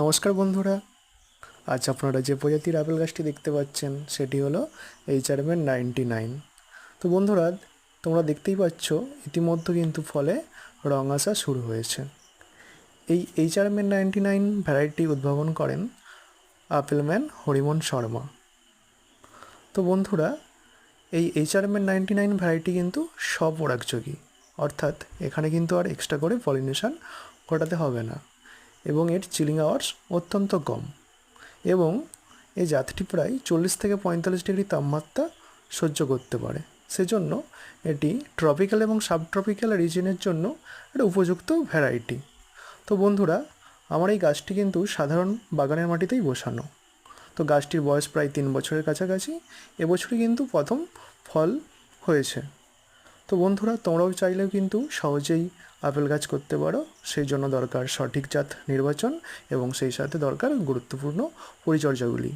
নমস্কার বন্ধুরা, আজ আপনারা যে প্রজাতির আপেল গাছটি দেখতে পাচ্ছেন সেটি হলো এইচআরএমের নাইনটি নাইন তো বন্ধুরা, তোমরা দেখতেই পাচ্ছ, ইতিমধ্যে কিন্তু ফলে রং আসা শুরু হয়েছে। এই এইচআরএমের নাইনটি নাইন ভ্যারাইটি উদ্ভাবন করেন আপেলম্যান হরিমন শর্মা। তো বন্ধুরা, এই এইচআরএমের নাইনটি নাইন ভ্যারাইটি কিন্তু স্বপরাগযোগী অর্থাৎ এখানে কিন্তু আর এক্সট্রা করে পলিনেশন ঘটাতে হবে না। এবং এর চিলিং আওয়ার্স অত্যন্ত কম। এবং এই জাতটি প্রায় চল্লিশ থেকে পঁয়তাল্লিশ ডিগ্রি তাপমাত্রা সহ্য করতে পারে। সেজন্য এটি ট্রপিক্যাল এবং সাবট্রপিক্যাল রিজনের জন্য একটা উপযুক্ত ভ্যারাইটি তো বন্ধুরা, আমার এই গাছটি কিন্তু সাধারণ বাগানের মাটিতেই বসানো। তো গাছটির বয়স প্রায় তিন বছরের কাছাকাছি। এবছরই কিন্তু প্রথম ফল হয়েছে। তো বন্ধুরা, তোমরাও চাইলেও কিন্তু সহজেই আপেল গাছ করতে পারো। সেই জন্য দরকার সঠিক জাত নির্বাচন এবং সেই সাথে দরকার গুরুত্বপূর্ণ পরিচর্যাগুলি।